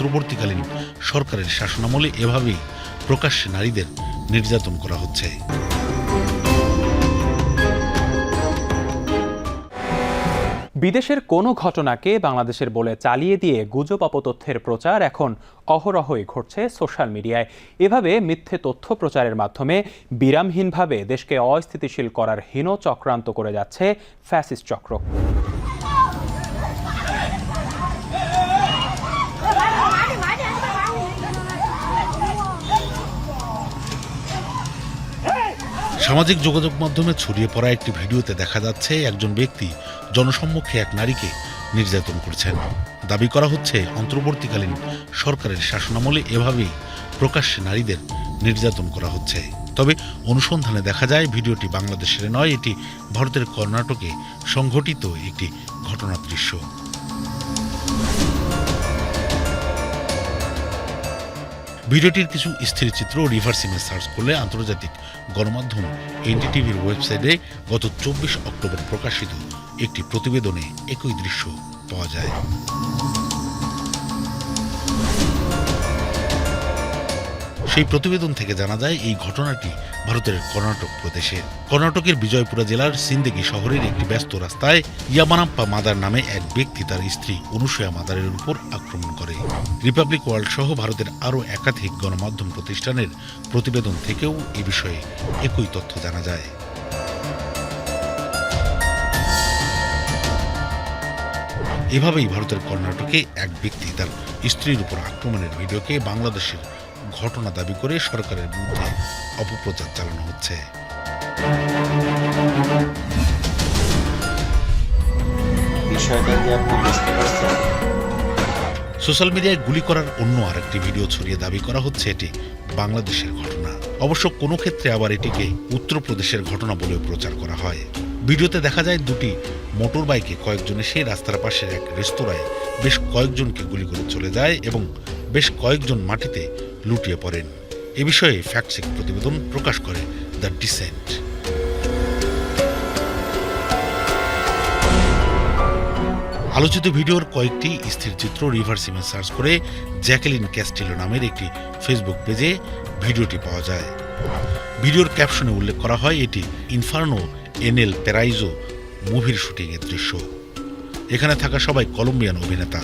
অন্তর্বর্তীকালীন সরকারের শাসনামলে এভাবেই প্রকাশ্যে নারীদের নির্যাতন করা হচ্ছে। বিদেশের কোনো ঘটনাকে বাংলাদেশের বলে চালিয়ে দিয়ে গুজব অপতথ্যের প্রচার এখন অহরহই ঘটছে সোশ্যাল মিডিয়ায়। এভাবে মিথ্যে তথ্য প্রচারের মাধ্যমে বিরামহীনভাবে দেশকে অস্থিতিশীল করার হীন চক্রান্ত করে যাচ্ছে ফ্যাসিস্ট চক্র। সামাজিক যোগাযোগ মাধ্যমে ছড়িয়ে পড়া একটি ভিডিওতে দেখা যাচ্ছে একজন ব্যক্তি জনসম্মুখে এক নারীকে নির্যাতন করছেন। দাবি করা হচ্ছে, অন্তর্বর্তীকালীন সরকারের শাসনামলে এভাবেই প্রকাশ্যে নারীদের নির্যাতন করা হচ্ছে। তবে অনুসন্ধানে দেখা যায়, ভিডিওটি বাংলাদেশের নয়, এটি ভারতের কর্ণাটকে সংঘটিত একটি ঘটনার দৃশ্য। ভিডিওটির কিছু স্থিরচিত্র ও রিভার্স ইমেজ সার্চ করলে আন্তর্জাতিক গণমাধ্যম এনডিটিভির ওয়েবসাইটে গত চব্বিশ অক্টোবর প্রকাশিত একটি প্রতিবেদনে একই দৃশ্য পাওয়া যায়। সেই প্রতিবেদন থেকে জানা যায়, এই ঘটনাটি ভারতের কর্ণাটক প্রদেশের কর্ণাটকের বিজয়পুরা জেলার সিন্দেগি শহরের একটি ব্যস্ত রাস্তায় ইয়ামানাপ্পা মাদার নামে এক ব্যক্তি তার স্ত্রী অনুসূয়া মাদারের উপর আক্রমণ করে। রিপাবলিক ওয়ার্ল্ড সহ ভারতের আরও একাধিক গণমাধ্যম প্রতিষ্ঠানের প্রতিবেদন থেকেও এ বিষয়ে একই তথ্য জানা যায়। এভাবেই ভারতের কর্ণাটকে এক ব্যক্তি তার স্ত্রীর উপর আক্রমণের ভিডিওকে বাংলাদেশের ঘটনা দাবি করে সরকারের বিরুদ্ধে অপপ্রচার চালানো হচ্ছে। সোশ্যাল মিডিয়ায় গুলি করার অন্য আরেকটি ভিডিও ছড়িয়ে দাবি করা হচ্ছে এটি বাংলাদেশের ঘটনা। অবশ্য কোনো ক্ষেত্রে আবার এটিকে উত্তরপ্রদেশের ঘটনা বলে প্রচার করা হয়। ভিডিওতে দেখা যায় দুটি মোটর বাইকে কয়েকজন এসে রাস্তার পাশের এক রেস্তোরাঁয় বেশ কয়েকজনকে গুলি করে চলে যায় এবং বেশ কয়েকজন মাটিতে লুটিয়ে পড়েন। এ বিষয়ে ফ্যাক্টচেক প্রতিবেদন প্রকাশ করে দ্য ডিসেন্ট আলোচিত ভিডিওর কয়েকটি স্থির চিত্র রিভার্স ইমেজ সার্চ করে জ্যাকেলিন ক্যাস্টিলো নামের একটি ফেসবুক পেজে ভিডিওটি পাওয়া যায়। ভিডিওর ক্যাপশনে উল্লেখ করা হয় এটি ইনফার্নো এনএল প্যারাইজো মুভির শুটিংয়ের দৃশ্য। এখানে থাকা সবাই কলম্বিয়ান অভিনেতা।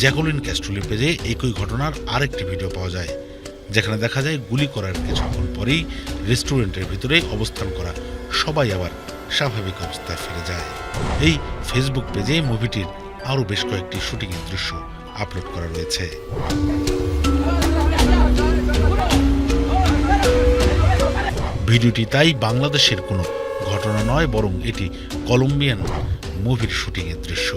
জ্যাকোলিন ক্যাস্ট্রোলির পেজে একই ঘটনার আরেকটি ভিডিও পাওয়া যায়, যেখানে দেখা যায় গুলি করার কিছুক্ষণ পরেই রেস্টুরেন্টের ভিতরে অবস্থান করা সবাই আবার স্বাভাবিক অবস্থায় ফিরে যায়। এই ফেসবুক পেজে মুভিটির আরও বেশ কয়েকটি শুটিংয়ের দৃশ্য আপলোড করা রয়েছে। ভিডিওটি তাই বাংলাদেশের কোনো ঘটনা নয়, বরং এটি কলম্বিয়ান মুভির শুটিংয়ের দৃশ্য।